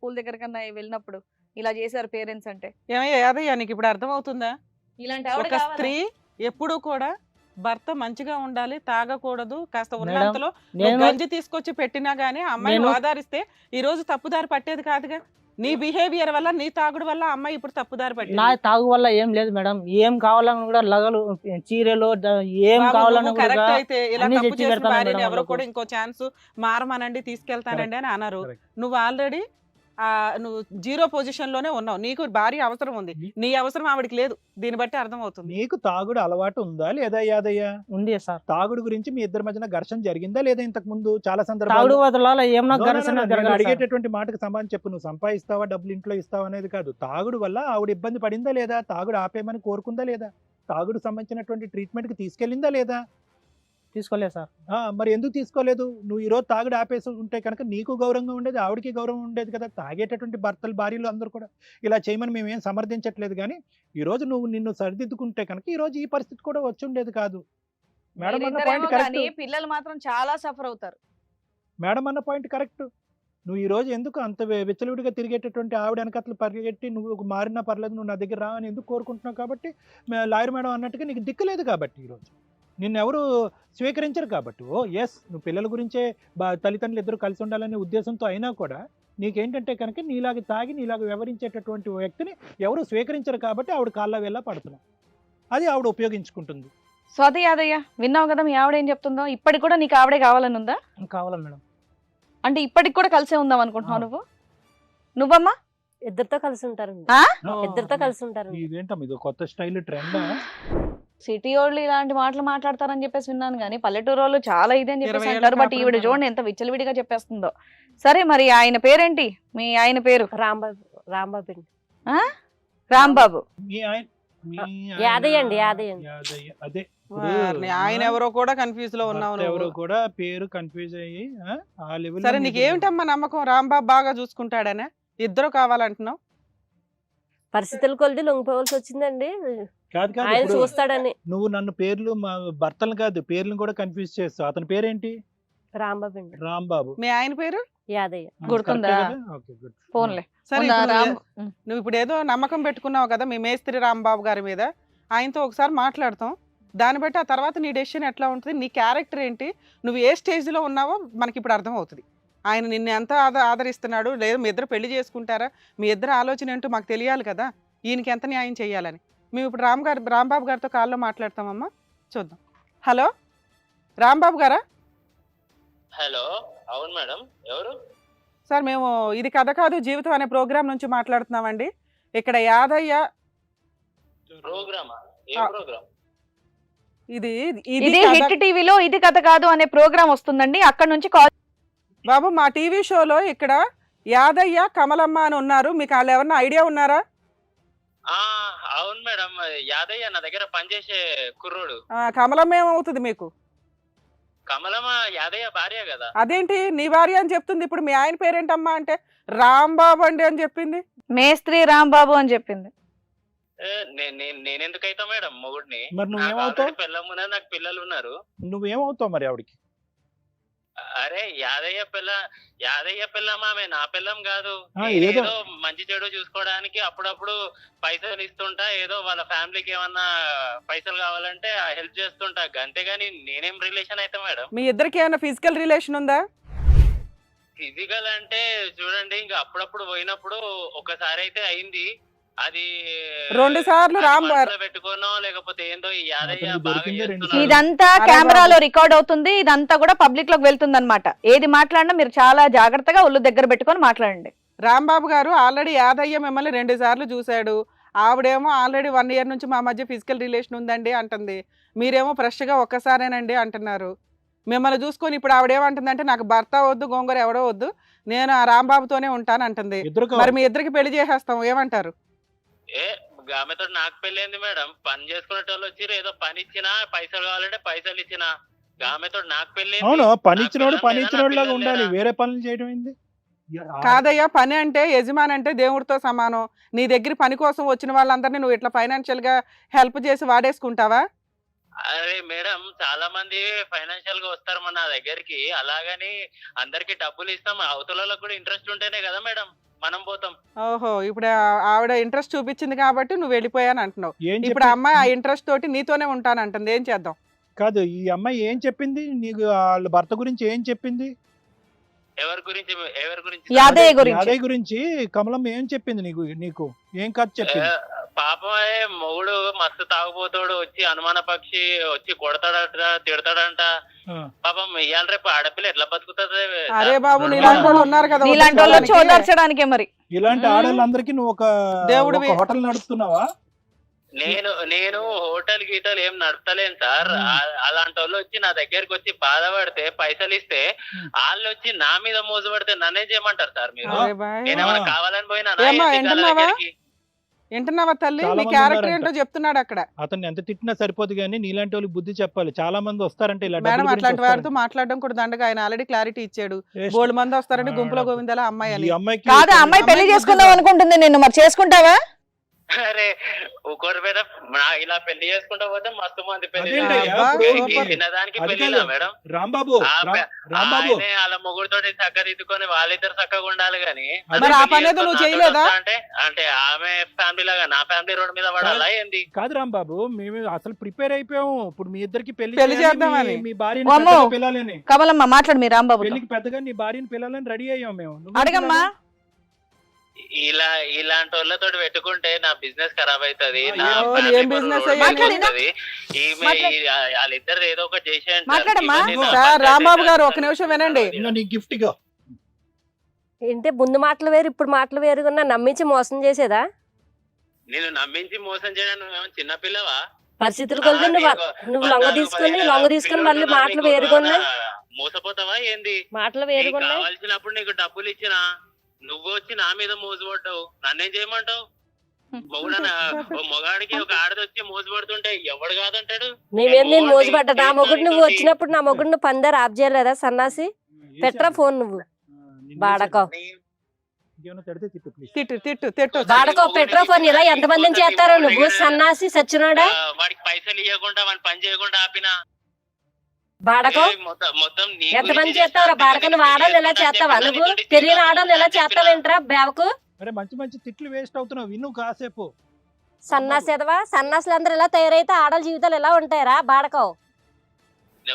School దగ్గర కన్నా వెళ్ళినప్పుడు ఇలా చేశారు పేరెంట్స్ అంటే. ఏమయ్యా యాదయ్య నీకు ఇప్పుడు అర్థమవుతుందా? ఇలాంటి ఆవిడ ఒక? స్త్రీ ఎప్పుడూ కూడా భర్త మంచిగా ఉండాలి తాగకూడదు కాస్త ఉన్నంతలో నువ్వు నేను గంజి తీసుకొచ్చి పెట్టినా గానీ ఆ అమ్మాయిని నేను- ఆధారిస్తే ఈ రోజు తప్పుదారి పట్టేది కాదుగా. నీ బిహేవియర్ వల్ల నీ తాగుడు వల్ల ఆ అమ్మాయి ఇప్పుడు తప్పుదారి నా పట్టింది తాగు వల్ల ఏం లేదు మేడం. ఏం కావాలన్నా కూడా లగలు చీరలు ద- ఏం కావాలన్నా నువ్వు కూడా కరెక్ట్ అయితే ఇలా అన్ని తప్పు తెచ్చి చేసిన పెడతాను భార్యని మేడం ఎవరో వాళ్ళకు. కూడా ఇంకో ఛాన్స్ మారమనండి తీసుకెళ్తానండి అని అన్నారు. Correct. నువ్వు ఆల్రెడీ నువ్వు జీరో పొజిషన్లోనే ఉన్నావు. నీకు భార్య అవసరం ఉంది. నీ అవసరం ఆవిడకి లేదు. దీన్ని బట్టి అర్థం అవుతుంది నీకు తాగుడు అలవాటు ఉందా లేదా యాదయ్య? ఉంది సార్. తాగుడు గురించి మీ ఇద్దరి మధ్యన ఘర్షణ జరిగిందా లేదా ఇంతకు ముందు చాలా తాగుడు సందర్భాలు వదలాల ఏమన్నా No, no, no, ఘర్షణ no, నేను జరగాలి సార్. అడిగేటటువంటి మాటకు సమాధానం చెప్పు. నువ్వు సంపాదిస్తావా? డబ్బులు ఇంట్లో ఇస్తావా అనేది కాదు. తాగుడు వల్ల ఆవిడ ఇబ్బంది పడిందా లేదా? తాగుడు ఆపేయమని కోరుకుందా లేదా? తాగుడు సంబంధించినటువంటి ట్రీట్మెంట్కి తీసుకెళ్ళిందా లేదా? తీసుకోలేదు సార్. మరి ఎందుకు తీసుకోలేదు? నువ్వు ఈ రోజు తాగుడు ఆపేసి ఉంటే కనుక నీకు గౌరవంగా ఉండేది ఆవిడకి గౌరవం ఉండేది కదా. తాగేటటువంటి భర్తలు భార్యలు అందరూ కూడా ఇలా చేయమని మేము ఏం సమర్థించట్లేదు కానీ ఈ రోజు నువ్వు నిన్ను సరిదిద్దుకుంటే కనుక ఈ రోజు ఈ పరిస్థితి కూడా వచ్చి ఉండేది కాదు. మేడం అన్న మీరిద్దరేమో పాయింట్ కరెక్ట్ కానీ పిల్లలు మాత్రం చాలా సఫర్ అవుతారు. మేడం అన్న పాయింట్ కరెక్ట్ నువ్వు ఈ రోజు ఎందుకు అంత విచ్చలవిడిగా తిరిగేటటువంటి ఆవిడ వెనకట్లు పరిగెట్టి నువ్వు మారినా పర్లేదు నువ్వు నా దగ్గర రా అని ఎందుకు కోరుకుంటున్నావు కాబట్టి లాయర్ మేడం అన్నట్టుగా నీకు దిక్కులేదు కాబట్టి ఈరోజు నిన్ను ఎవరు స్వీకరించరు కాబట్టి. ఓ ఎస్ నువ్వు పిల్లల గురించే బా తల్లిదండ్రులు ఇద్దరు కలిసి ఉండాలనే ఉద్దేశంతో అయినా కూడా నీకేంటంటే కనుక నీలాగా తాగి నీలాగా వ్యవహరించేటటువంటి వ్యక్తిని ఎవరు స్వీకరించరు కాబట్టి ఆవిడ కాళ్ళ వేళ పడుతున్నావు అది ఆవిడ ఉపయోగించుకుంటుంది. స్వాతి యాదయ్య విన్నావు కదా మీ ఆవిడ ఏం చెప్తుందో? ఇప్పటికి కూడా నీకు ఆవిడే కావాలని ఉందా? కావాలా మేడం. అంటే ఇప్పటికి కూడా కలిసే ఉందాం అనుకుంటున్నావు. నువ్వు? నువ్వమ్మా? ఇద్దరితో కలిసి ఉంటారండి ఆ? ఇద్దరితో కలిసి ఉంటారండి ఇదేంటమ్మా ఇది కొత్త స్టైల్ ట్రెండ్? సిటీ వాళ్ళు ఇలాంటి మాటలు మాట్లాడతారని చెప్పేసి విన్నాను కానీ పల్లెటూరు వాళ్ళు చాలా ఇది అని చెప్పేసి అంటారు. బట్ ఈవిడ. చూడండి ఎంత విచ్చలవిడిగా చెప్పేస్తుందో. సరే మరి ఆయన పేరేంటి? మీ ఆయన పేరు? రాంబాబు రాంబాబు అండి. రాంబాబు. మీ ఆయన మీ యాదయ్య ఆయన- అండి, యాదయ్య. అదే. ఆయన ఎవరో కూడా కన్ఫ్యూజ్లో ఉన్నావు భర్త ఎవరో. కూడా పేరు కన్ఫ్యూజ్ అయ్యి ఆ, ఆ లెవెల్ సరే నీకు ఏమిటమ్మా నమ్మకం? రాంబాబు బాగా చూసుకుంటాడనే? ఇద్దరు కావాలంటున్నావు? పరిస్థితుల కొలిది లొంగిపోవాల్సి వచ్చిందండి. కాదు కాదు ఆయన ఇప్పుడు చూస్తాడని. నువ్వు నన్ను పేర్లు మా భర్తలు కాదు పేర్లను కూడా కన్ఫ్యూజ్ చేస్తావు. అతని పేరేంటి? రాంబాబు అండి. రాంబాబు. మీ ఆయన పేరు? యాదయ్య. గుర్తుందా? కరెక్టే కదా? ఫోన్లే సరే ఉందా ఇప్పుడు రామ్? నువ్వు- నువ్వు ఇప్పుడు ఏదో నమ్మకం పెట్టుకున్నావు కదా మీ మేస్త్రి రాంబాబు గారి మీద. ఆయనతో ఒకసారి మాట్లాడతాం. దాన్ని బట్టి ఆ తర్వాత నీ డెసిషన్ ఎట్లా ఉంటుంది? నీ క్యారెక్టర్ ఏంటి? నువ్వు ఏ స్టేజ్లో ఉన్నావో మనకి ఇప్పుడు అర్థం అవుతుంది ఆయన నిన్ను ఎంత ఆద- ఆదరిస్తున్నాడు? లేదు మీ ఇద్దరు పెళ్ళి చేసుకుంటారా? మీ ఇద్దరు ఆలోచన ఏంటో మాకు తెలియాలి కదా. ఈయనకి ఎంత న్యాయం చేయాలని. మేము ఇప్పుడు రామ్ గారు రాంబాబు గారితో కాల్లో మాట్లాడతామమ్మా. చూద్దాం. హలో? రాంబాబు గారా? హలో అవును మేడం. ఎవరు? సార్ మేము ఇది కథ కాదు జీవితం అనే ప్రోగ్రామ్ నుంచి మాట్లాడుతున్నామండి. ఇక్కడ యాదయ్య ప్రోగ్రామా? ఏ ఆ. ప్రోగ్రామ్? ఇది ఇది హిట్ టీవీలో ఇది కథ కాదు అనే ప్రోగ్రామ్ వస్తుందండి. అక్కడ నుంచి కాల్ బాబు మా టీవీ షోలో ఇక్కడ యాదయ్య కమలమ్మ అని ఉన్నారు. మీకు వాళ్ళు ఎవరన్నా ఐడియా ఉన్నారా? అవును మేడం. యాదయ్య నా దగ్గర పనిచేసే కుర్రోడు. ఆ, కమలమ్మ ఏమవుతుంది మీకు? కమలమ్మ యాదయ్య భార్య కదా. అదేంటి? నీ భార్య అని చెప్తుంది. ఇప్పుడు మీ ఆయన పేరేంటమ్మా అంటే? రాంబాబు అండి అని చెప్పింది? మేస్త్రి రాంబాబు అని చెప్పింది. ఏ, నే- నే- నేనెందుకైతా మేడం మొగుడిని? ఉన్నది నాకు పిల్లలు ఉన్నారు నువ్వేమవుతావు మరి ఆవిడకి? అరే యాదయ్య పిల్ల యాదయ్య పిల్లం ఆమె నా పిల్లం కాదు. ఆ, నేను ఏదో- ఏదో మంచి చెడు చూసుకోవడానికి అప్పుడప్పుడు పైసలు ఇస్తుంటా ఏదో వాళ్ళ ఫ్యామిలీకి ఏమన్నా పైసలు కావాలంటే హెల్ప్ చేస్తుంటా. అంతేగాని నేనేం రిలేషన్ అయితే మేడం? మీ ఇద్దరికి ఏమైనా ఫిజికల్ రిలేషన్ ఉందా? ఫిజికల్ అంటే చూడండి ఇంకా అప్పుడప్పుడు పోయినప్పుడు ఒకసారి అయితే అయింది. అది రెండు సార్లు రామ్ పెట్టుకోనో లేకపోతే ఏందో ఈ యాదయ్య అతనికి బాగా దొరికిందే రెండు చేస్తున్నాడు. ఇదంతా కెమెరాలో. రికార్డ్ అవుతుంది ఇదంతా కూడా పబ్లిక్లోకి వెళ్తుంది అనమాట ఏది మాట్లాడినా మీరు చాలా జాగ్రత్తగా ఒళ్ళు దగ్గర పెట్టుకొని మాట్లాడండి. రాంబాబు గారు ఆల్రెడీ యాదయ్య మిమ్మల్ని రెండు సార్లు చూశాడు. ఆవిడేమో ఆల్రెడీ వన్ ఇయర్ నుంచి మా మధ్య ఫిజికల్ రిలేషన్ ఉందండి అంటుంది. మీరేమో ఫ్రెష్గా ఒక్కసారేనండి అంటున్నారు. మిమ్మల్ని చూసుకొని ఇప్పుడు ఆవిడేమంటుందంటే నాకు భర్త వద్దు గోంగూర ఎవడో వద్దు నేను ఆ రాంబాబుతోనే ఉంటాను అంటుంది. ఇద్దరు మరి కావాలి మీ ఇద్దరికి పెళ్ళి చేసేస్తాం ఏమంటారు? ఏ ఆమెతో నాకు పెళ్ళైంది మేడం. పని చేసుకునేటోళ్ళు వచ్చి ఏదో పని ఇచ్చినా పైసలు కావాలంటే పైసలు ఇచ్చినా. ఆమెతో నాకు పెళ్ళైంది. అవును పని ఇచ్చినోడు పని ఇచ్చినోడు లాగా? ఉండాలి. వేరే పనులు చేయడం ఏంది? కాదయ్యా పని అంటే యజమాని అంటే దేవుడితో సమానం. నీ దగ్గర పని కోసం వచ్చిన వాళ్ళందరినీ నువ్వు ఇట్లా ఫైనాన్షియల్గా హెల్ప్ చేసి వాడేసుకుంటావా? అరే మేడం చాలా మంది ఫైనాన్షియల్గా వస్తారు మన దగ్గరికి. అలాగని అందరికి డబ్బులు ఇస్తాం. అవతల కూడా ఇంట్రెస్ట్ ఉంటేనే కదా మేడం. మనం పోతాం. ఓహో ఇప్పుడు ఆవిడ ఇంట్రెస్ట్ చూపించింది కాబట్టి నువ్వు వెళ్ళిపోయాను అంటున్నావు. ఏం ఇప్పుడు ఆ చెప్పి- అమ్మాయి ఆ ఇంట్రెస్ట్ తోటి నీతోనే ఉంటాను అంటుంది ఏం చేద్దాం? కాదు ఈ అమ్మాయి ఏం చెప్పింది? నీకు వాళ్ళ భర్త గురించి ఏం చెప్పింది? ఎవరి గురించి ఎవరి గురించి యాదయ్య అదే, గురించి. యాదయ్య గురించి కమలం ఏం చెప్పింది నీకు నీకు ఏం కథ చెప్పింది ఏ, పాపమే మొగుడు మస్తు తాగుపోతాడు వచ్చి అనుమాన పక్షి వచ్చి కొడతాడట తిడతాడంట. పాపం ఇవాళ రేపు ఆడపిల్ల ఎట్లా బతుకుతుంది అరే బాబు నీలాంటి వాళ్ళు. ఓదార్చడానికే మరి ఇలాంటి. ఆడవాళ్ళందరికీ నువ్వు ఒక దేవుడివి. ఒక హోటల్ నడుపుతున్నావా నేను నేను హోటల్ గీటలు ఏం నడపలేను సార్ అలాంటి వాళ్ళు వచ్చి నా దగ్గరికి వచ్చి బాధపడితే పైసలు ఇస్తే. వాళ్ళు వచ్చి నా మీద మోజు పడితే నన్నేం చేయమంటారు సార్ మీరు అరే బాయ్. నేనేమైనా ఆ. కావాలని పోయినా వింటున్నావా? తల్లి నీ మంది క్యారెక్టర్. ఏంటో చెప్తున్నాడు అక్కడ అతన్ని ఎంత తిట్టినా సరిపోదు కానీ నీలాంటి వాళ్ళకి బుద్ధి చెప్పాలి చాలా మంది వస్తారంటే ఇలా మేడం అట్లాంటి వారితో. మాట్లాడడం కూడా దండగా ఆయన ఆల్రెడీ క్లారిటీ ఇచ్చాడు. బోల్డ్ మంది వస్తారంటే గుంపులో గోవిందాల అమ్మాయి అని కాదు అమ్మాయి పెళ్ళి చేసుకుందాం అనుకుంటుంది నిన్ను మరి చేసుకుంటావా అరే ఒకరి మీద ఇలా పెళ్ళి చేసుకుంటా పోతే మస్తు మంది పెళ్ళి. చిన్నదానికి పెళ్ళి. మేడం? రాంబాబు రాంబాబు. వాళ్ళ మొగుడుతో చక్కదిద్దుకొని వాళ్ళిద్దరు చక్కగా ఉండాలి గాని అంటే అంటే ఆమె ఫ్యామిలీ లాగా నా ఫ్యామిలీ రోడ్ మీద పడాలా ఏంది? కాదు రాంబాబు మేము అసలు ప్రిపేర్ అయిపోయాము. ఇప్పుడు మీ ఇద్దరికి పెళ్ళి పెళ్ళి చేద్దామని. మీ- భార్యని. పెద్దగా పిల్లాలని కమలమ్మ మాట్లాడు మీ రాంబాబు పెళ్ళికి పెద్దగా నీ భార్యని పిల్లాలని రెడీ అయ్యాం మేము. అడగమ్మా. ఇలా ఇలాంటి వాళ్ళతో పెట్టుకుంటే నా బిజినెస్ ఖరాబ్ అవుతుంది నా వాళ్ళిద్దరు ఏదో ఒకటి చేసేయండి రాంబాబు గారు, ఒక. నిమిషం వినండి. గిఫ్ట్గా. ఏంటి ముందు మాటలు వేరు ఇప్పుడు మాటలు వేరుగా నమ్మించి మోసం చేసేదా? నేను నమ్మించి మోసం చేయడానికి నువ్వేమో చిన్నపిల్లవా పరిస్థితులు కొలిది నువ్వు నువ్వు లొంగ తీసుకుని లొంగ తీసుకుని మళ్ళీ మాటలు వేరుగున్నాయి మోసపోతావా ఏంది? మాటలు వేరుగున్నాయి కావాల్సినప్పుడు నీకు డబ్బులు ఇచ్చిన నువ్వు వచ్చి నా మీద మోజు పడ్డావు నన్నేం చేయమంటావు? మొగుడన ఓ మొగాడికి ఒక ఆడది వచ్చి మోజు పడుతుంటే ఎవడు కాదంటాడు? నేనేం నేను మోసపడ్డా నా మొగుడు నువ్వు వచ్చినప్పుడు నా మొగుడు నువ్వు పందారు ఆఫ్ చేయలేదా సన్నాసి? పెట్రా ఫోన్ నువ్వు. బాడకో. తిట్టు తిట్టు తిట్టు బాడకో పెట్రా ఫోన్ ఇలా ఎంతమందిని చేస్తారో నువ్వు సన్నాసి సచ్చినాడా? వాడికి పైసలు ఇవ్వకుండా వాడిని పని చేయకుండా ఆపినా? బాడకో? నీ ఎంతమంది చేస్తావురా? చేస్తా. బాడకను ఎలా పెళ్ళి చేస్తావా? నువ్వు తెలియని ఆడాలి చెప్పినా. చేస్తావేంట్రా బేవకు అరే మంచి మంచి తిట్లు వేస్ట్ అవుతున్నావు. విను కాసేపు. సన్నాసి ఎదవా సన్నాసులు అందరూ ఎలా తయారైతే ఆడల జీవితాలు ఎలా ఉంటాయరా బాడకో?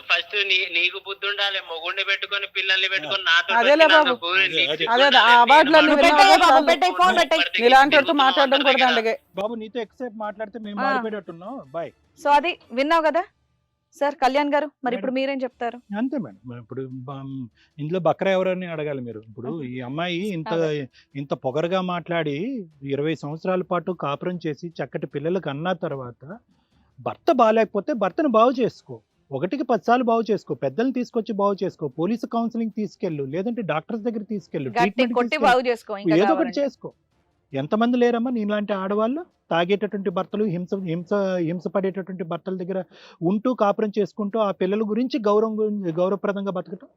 ఫస్ట్ నీకు బుద్ధి ఉండాలి. మొగుడిని పెట్టుకొని పిల్లల్ని పెట్టుకొని నాతో మాట్లాడడం కూడా బాబు నీతో ఎక్కువసేపు మాట్లాడితే మేము. మారిపోయేటట్టున్నాం. బాయ్. సో అది విన్నావు కదా? సార్ కళ్యాణ్ గారు మరి ఇప్పుడు మీరేం చెప్తారు? అంతే మేడం. ఇప్పుడు ఇందులో బక్రా ఎవరని అడగాలి మీరు. ఇప్పుడు ఈ అమ్మాయి ఇంత ఇంత పొగరుగా మాట్లాడి ఇరవై సంవత్సరాల పాటు కాపురం చేసి చక్కటి పిల్లలకు అన్న తర్వాత భర్త బాగాలేకపోతే భర్తను బాగు చేసుకో. ఒకటికి పదిసార్లు బాగు చేసుకో. పెద్దల్ని తీసుకొచ్చి బాగు చేసుకో. పోలీసు కౌన్సిలింగ్ తీసుకెళ్ళు. లేదంటే డాక్టర్స్ దగ్గర తీసుకెళ్ళు. ఏదో ఒకటి. చేసుకో. ఎంతమంది లేరమ్మా నీలాంటి ఆడవాళ్ళు? తాగేటటువంటి భర్తలు హింస హింస హింస పడేటటువంటి భర్తల దగ్గర ఉంటూ కాపురం చేసుకుంటూ ఆ పిల్లల గురించి గౌరవం గురించి గౌరవప్రదంగా బతకటం?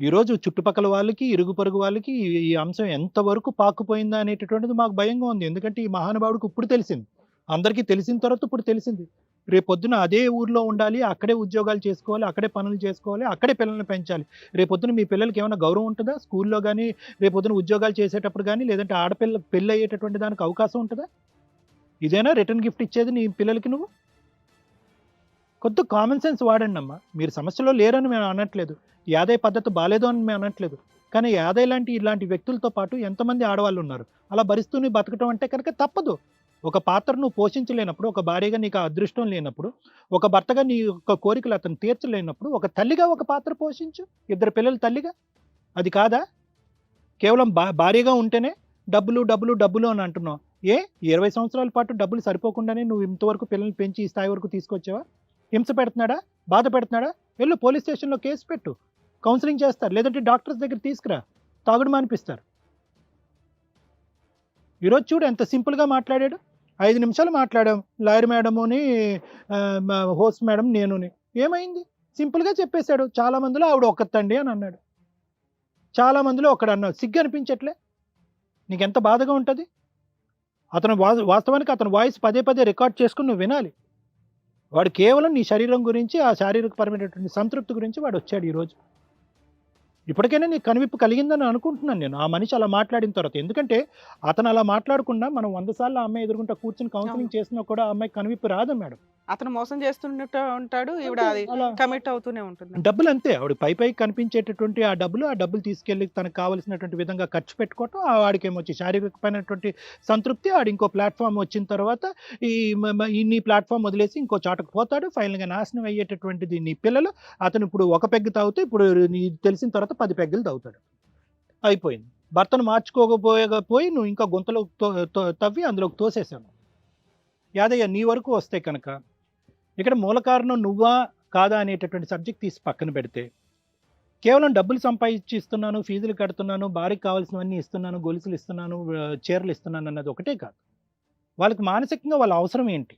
ఈరోజు చుట్టుపక్కల వాళ్ళకి ఇరుగు పొరుగు వాళ్ళకి ఈ- ఈ అంశం ఎంతవరకు పాకుపోయిందా అనేటటువంటిది మాకు భయంగా ఉంది. ఎందుకంటే ఈ మహానుభావుడికి ఇప్పుడు తెలిసింది. అందరికీ తెలిసిన తర్వాత ఇప్పుడు తెలిసింది. రేపొద్దున అదే ఊర్లో ఉండాలి అక్కడే ఉద్యోగాలు చేసుకోవాలి అక్కడే పనులు చేసుకోవాలి అక్కడే పిల్లల్ని పెంచాలి. రేపొద్దున మీ పిల్లలకి ఏమైనా గౌరవం ఉంటుందా? స్కూల్లో కానీ రేపొద్దున ఉద్యోగాలు చేసేటప్పుడు కానీ లేదంటే ఆడపిల్ల పెళ్ళి అయ్యేటటువంటి దానికి అవకాశం ఉంటుందా? ఇదేనా రిటర్న్ గిఫ్ట్ ఇచ్చేది నీ పిల్లలకి నువ్వు? కొత్త కామన్ సెన్స్ వాడండి అమ్మా. మీరు సమస్యలో లేరని మేము అనట్లేదు. యాదయ్య పద్ధతి బాగాలేదు అని మేము అనట్లేదు. కానీ యాదయ్య లాంటి ఇలాంటి వ్యక్తులతో పాటు ఎంతమంది ఆడవాళ్ళు ఉన్నారు? అలా భరిస్తూనే బతకటం అంటే కనుక తప్పదు. ఒక పాత్ర నువ్వు పోషించలేనప్పుడు ఒక భార్యగా నీకు అదృష్టం లేనప్పుడు ఒక భర్తగా నీ యొక్క కోరికలు అతను తీర్చలేనప్పుడు ఒక తల్లిగా ఒక పాత్ర పోషించు. ఇద్దరు పిల్లల తల్లిగా? అది కాదా? కేవలం భా భార్యగా ఉంటేనే డబ్బులు డబ్బులు డబ్బులు అని అంటున్నావు. ఏ? ఇరవై సంవత్సరాల పాటు డబ్బులు సరిపోకుండానే నువ్వు ఇంతవరకు పిల్లల్ని పెంచి ఈ స్థాయి వరకు తీసుకొచ్చావా? హింస పెడుతున్నాడా? బాధ పెడుతున్నాడా? వెళ్ళు పోలీస్ స్టేషన్లో కేసు పెట్టు. కౌన్సిలింగ్ చేస్తారు. లేదంటే డాక్టర్స్ దగ్గర తీసుకురా. తాగుడు మానిపిస్తారు. ఈరోజు చూడు ఎంత సింపుల్గా మాట్లాడాడు. ఐదు నిమిషాలు మాట్లాడాం. లాయర్ మేడముని హోస్ట్ మేడం నేనుని. ఏమైంది? సింపుల్గా చెప్పేశాడు. చాలా మందిలో ఆవిడ ఒక్కతండి అని అన్నాడు. చాలా మందిలో ఒకడు అన్నాడు. సిగ్గు అనిపించట్లే? నీకు ఎంత బాధగా ఉంటుంది? అతను వా- వాస్తవానికి అతను వాయిస్ పదే పదే రికార్డ్ చేసుకుని నువ్వు వినాలి. వాడు కేవలం నీ శరీరం గురించి ఆ శారీరక పరమైనటువంటి సంతృప్తి గురించి వాడు వచ్చాడు ఈరోజు. ఇప్పటికైనా నీకు కనువిప్పు కలిగిందని అనుకుంటున్నాను నేను. ఆ మనిషి అలా మాట్లాడిన తర్వాత. ఎందుకంటే అతను అలా మాట్లాడకుండా మనం వంద సార్లు ఆ అమ్మాయి ఎదుర్కొంటే కూర్చొని కౌన్సిలింగ్ చేసినా కూడా ఆ అమ్మాయి కనువిప్పు రాదు మేడం. అతను మోసం చేస్తుంట ఉంటాడు ఈవిడ అది అలా. కమిట్ అవుతూనే ఉంటుంది. డబ్బులు అంతే. ఆవిడ పై పై కనిపించేటటువంటి ఆ డబ్బులు ఆ డబ్బులు తీసుకెళ్ళి తనకు కావలసినటువంటి విధంగా ఖర్చు పెట్టుకోవటం ఆ వాడికి ఏమొచ్చి శారీరకమైనటువంటి సంతృప్తి ఆడు ఇంకో ప్లాట్ఫామ్ వచ్చిన తర్వాత ఈ మ- మ- ఈ నీ ప్లాట్ఫామ్ వదిలేసి ఇంకో చాటకు పోతాడు. ఫైనల్గా నాశనం అయ్యేటటువంటిది నీ పిల్లలు. అతను ఇప్పుడు ఒక పెగ్గు తాగుతూ ఇప్పుడు నీ తెలిసిన తర్వాత పది పెగ్గులు తాగుతాడు అయిపోయింది. భర్తను మార్చుకోకపోయకపోయి నువ్వు ఇంకా గుంతలో తో- తవ్వి అందులోకి తోసేసాను యాదయ్య నీ వరకు వస్తే కనుక ఇక్కడ మూల కారణం నువ్వా కాదా అనేటటువంటి సబ్జెక్ట్ తీసి పక్కన పెడితే కేవలం డబ్బులు సంపాదించి ఇస్తున్నాను ఫీజులు కడుతున్నాను భార్యకి కావాల్సినవన్నీ ఇస్తున్నాను గొలుసులు ఇస్తున్నాను చీరలు ఇస్తున్నాను అన్నది ఒకటే కాదు. వాళ్ళకి మానసికంగా వాళ్ళ అవసరం ఏంటి?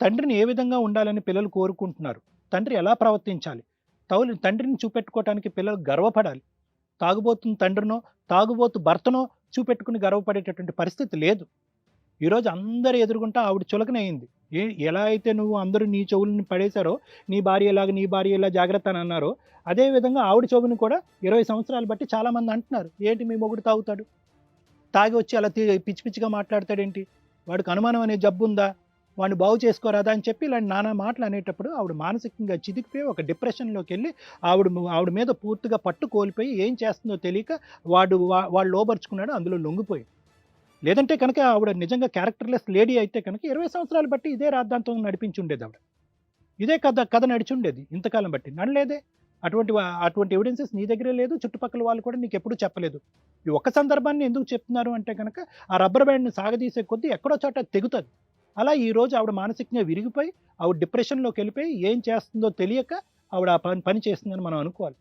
తండ్రిని ఏ విధంగా ఉండాలని పిల్లలు కోరుకుంటున్నారు? తండ్రి ఎలా ప్రవర్తించాలి? తౌలి తండ్రిని చూపెట్టుకోవటానికి పిల్లలు గర్వపడాలి. తాగుబోతున్న తండ్రినో తాగుబోతు భర్తనో చూపెట్టుకుని గర్వపడేటటువంటి పరిస్థితి లేదు. ఈరోజు అందరు ఎదుర్కొంటా ఆవిడ చులకనయింది ఏ ఎలా అయితే నువ్వు అందరూ నీ చెవులని పడేశారో నీ భార్య ఎలాగ నీ భార్య ఎలా జాగ్రత్త అని అన్నారో అదేవిధంగా ఆవిడ చెవుని కూడా ఇరవై సంవత్సరాలు బట్టి చాలామంది అంటున్నారు. ఏంటి మీ మొగుడు తాగుతాడు? తాగి వచ్చి అలా పిచ్చి పిచ్చిగా మాట్లాడతాడేంటి? వాడికి అనుమానం అనే జబ్బు ఉందా? వాడిని బాగు చేసుకోరాదా అని చెప్పి ఇలాంటి నానా మాటలు అనేటప్పుడు ఆవిడ మానసికంగా చిదికిపోయి ఒక డిప్రెషన్లోకి వెళ్ళి ఆవిడ ఆవిడ మీద పూర్తిగా పట్టు కోల్పోయి ఏం చేస్తుందో తెలియక వాడు వా- వాడు లోపరుచుకున్నాడు అందులో లొంగిపోయి లేదంటే కనుక ఆవిడ నిజంగా క్యారెక్టర్లెస్ లేడీ అయితే కనుక ఇరవై సంవత్సరాలు బట్టి ఇదే రాద్ధాంతం నడిపించి ఉండేది ఆవిడ. ఇదే కథ కథ నడిచి ఉండేది ఇంతకాలం బట్టి. నడలేదే. అటువంటి అటువంటి ఎవిడెన్సెస్ నీ దగ్గరే లేదు చుట్టుపక్కల వాళ్ళు కూడా నీకు ఎప్పుడూ చెప్పలేదు. ఈ ఒక్క సందర్భాన్ని ఎందుకు చెప్తున్నారు అంటే కనుక ఆ రబ్బర్ బ్యాండ్ని సాగదీసే కొద్దీ ఎక్కడో చోట తెగుతుంది. అలా ఈరోజు ఆవిడ మానసికంగా విరిగిపోయి ఆవిడ డిప్రెషన్లోకి వెళ్ళిపోయి ఏం చేస్తుందో తెలియక ఆవిడ ఆ పని పని చేస్తుందని మనం అనుకోవాలి.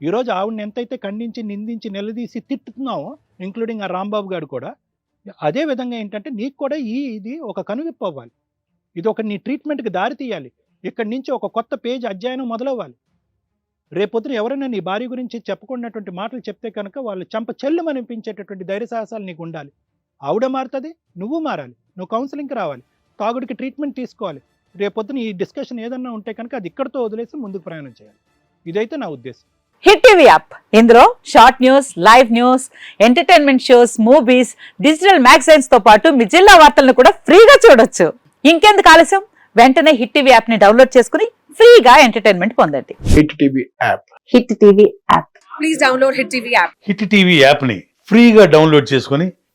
ఈరోజు ఆవిడని ఎంతైతే ఖండించి నిందించి నిలదీసి తిట్టుతున్నామో ఇంక్లూడింగ్ ఆ రాంబాబు గారు కూడా అదే విధంగా ఏంటంటే నీకు కూడా ఈ ఇది ఒక కనువిప్పు అవ్వాలి. ఇది ఒక నీ ట్రీట్మెంట్కి దారి తీయాలి. ఇక్కడి నుంచి ఒక కొత్త పేజ్ అధ్యయనం మొదలవ్వాలి. రేపొద్దున ఎవరైనా నీ భార్య గురించి చెప్పుకున్నటువంటి మాటలు చెప్తే కనుక వాళ్ళు చంప చెల్లుమనిపించేటటువంటి ధైర్య సాహసాలు నీకు ఉండాలి. ఆవిడ మారుతుంది నువ్వు మారాలి. నువ్వు కౌన్సిలింగ్కి రావాలి. తాగుడికి ట్రీట్మెంట్ తీసుకోవాలి. రేపొద్దున ఈ డిస్కషన్ ఏదన్నా ఉంటే కనుక అది ఇక్కడితో వదిలేసి ముందుకు ప్రయాణం చేయాలి. ఇదైతే నా ఉద్దేశం. Hit TV app. ఇందులో short news live news entertainment shows movies digital మ్యాగజైన్స్తో పాటు మీ జిల్లా వార్తలను కూడా ఫ్రీగా చూడొచ్చు. ఇంకెందుకు ఆలస్యం? వెంటనే హిట్ టీవీ యాప్ని డౌన్లోడ్ చేసుకుని ఫ్రీగా ఎంటర్టైన్మెంట్ పొందండి. Hit TV app. Hit TV app. Hit TV యాప్ని ఫ్రీగా డౌన్లోడ్ చేసుకొని